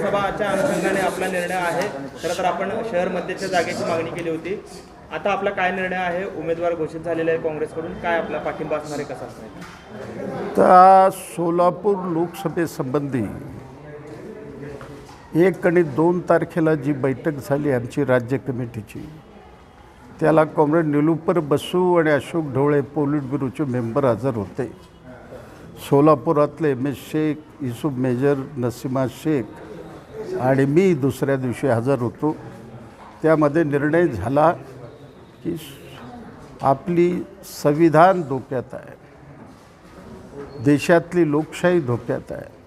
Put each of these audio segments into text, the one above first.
लोकसभाच्या अनुषंगाने आपला निर्णय आहे. खरं तर आपण शहर मध्यच्या जागेची मागणी केली होती. आता आपला काय निर्णय आहे? उमेदवार घोषित झालेला आहे काँग्रेसकडून. काय आपला पाठिंबा असणार आहे? कसा असणार तर सोलापूर लोकसभेसंबंधी एक आणि दोन तारखेला जी बैठक झाली आमची राज्य कमिटीची त्याला कॉम्रेड निलुपर बसू आणि अशोक ढवळे पोलिट ब्युरोचे मेंबर हजर होते. सोलापुरातले M S Shaikh Yusuf major Nasima Shaikh आणि मी दुसऱ्या दिवशी हजर होतो. त्यामध्ये निर्णय झाला की आपली संविधान धोक्यात आहे. देशातली लोकशाही धोक्यात आहे.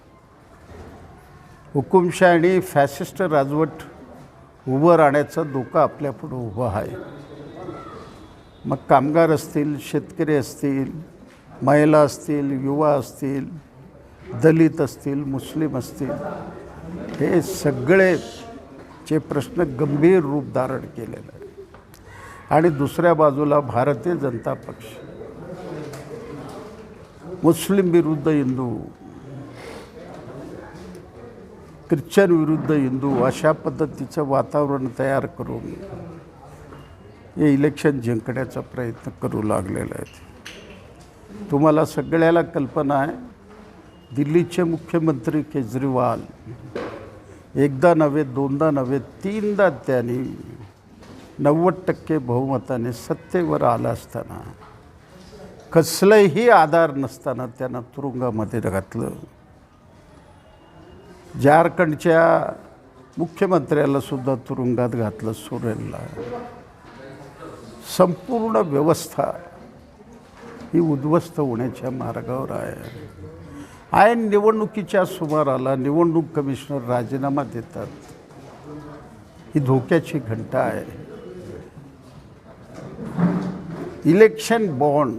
हुकुमशाही आणि फॅसिस्ट राजवट उभं राहण्याचा धोका आपल्यापुढं उभा आहे. मग कामगार असतील शेतकरी असतील महिला असतील युवा असतील दलित असतील मुस्लिम असतील हे सगळे चे प्रश्न गंभीर रूप धारण केलेलं आहे आणि दुसऱ्या बाजूला भारतीय जनता पक्ष मुस्लिम विरुद्ध हिंदू ख्रिश्चन विरुद्ध हिंदू अशा पद्धतीचं वातावरण तयार करून हे इलेक्शन जिंकण्याचा प्रयत्न करू लागलेला आहे तुम्हाला सगळ्याला कल्पना आहे दिल्लीचे मुख्यमंत्री केजरीवाल एकदा नव्हे दोनदा नव्हे तीनदा त्यांनी नव्वद टक्के बहुमताने सत्तेवर आला असताना कसलंही आधार नसताना त्यांना तुरुंगामध्ये घातलं. झारखंडच्या मुख्यमंत्र्याला सुद्धा तुरुंगात घातलं सोरेनला संपूर्ण व्यवस्था ही उद्ध्वस्त होण्याच्या मार्गावर आहे. ऐन निवडणुकीच्या सुमाराला निवडणूक कमिशनर राजीनामा देतात. ही धोक्याची घंटा आहे. इलेक्शन बॉन्ड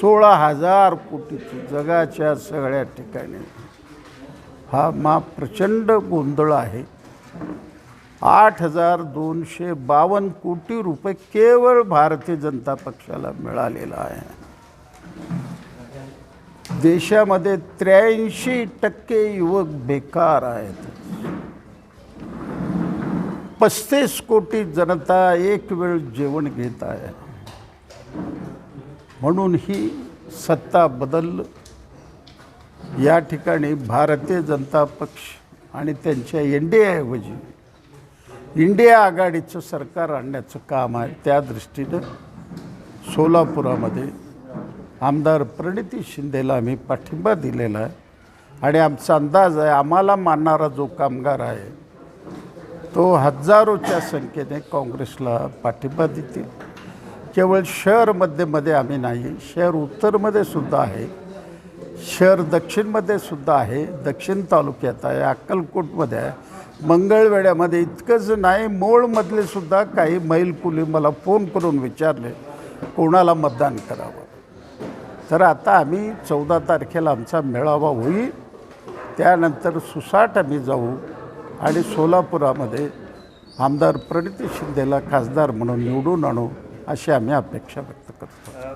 सोळा हजार कोटीची जगाच्या सगळ्या ठिकाणी. हा मा प्रचंड गोंधळ आहे. आठ हजार दोनशे बावन्न कोटी रुपये केवळ भारतीय जनता पक्षाला मिळालेला आहे. देशामध्ये त्र्याऐंशी टक्के युवक बेकार आहेत. पस्तीस कोटी जनता एक वेळ जेवण घेत आहे. म्हणून ही सत्ता बदल. या ठिकाणी भारतीय जनता पक्ष आणि त्यांच्या एन डी एऐवजी इंडिया आघाडीचं सरकार आणण्याचं काम आहे. त्या दृष्टीनं सोलापुरामध्ये आमदार प्रणिती शिंदेला आम्ही पाठिंबा दिलेला आहे. आणि आमचा अंदाज आहे आम्हाला मानणारा जो कामगार आहे तो हजारोच्या संख्येने काँग्रेसला पाठिंबा देतील. केवळ शहर मध्येमध्ये आम्ही नाही शहर उत्तरमध्ये सुद्धा आहे शहर दक्षिणमध्ये सुद्धा आहे दक्षिण तालुक्यात आहे अक्कलकोटमध्ये आहे. मंगळवेड्यामध्ये इतकंच नाही मोळमधले सुद्धा काही मैल कुली मला फोन करून विचारले कोणाला मतदान करावं? तर आता आम्ही चौदा तारखेला आमचा मेळावा होईल. त्यानंतर सुसाट आम्ही जाऊ आणि सोलापुरामध्ये आमदार प्रणिती शिंदेला खासदार म्हणून निवडून आणू अशी आम्ही अपेक्षा व्यक्त करतो.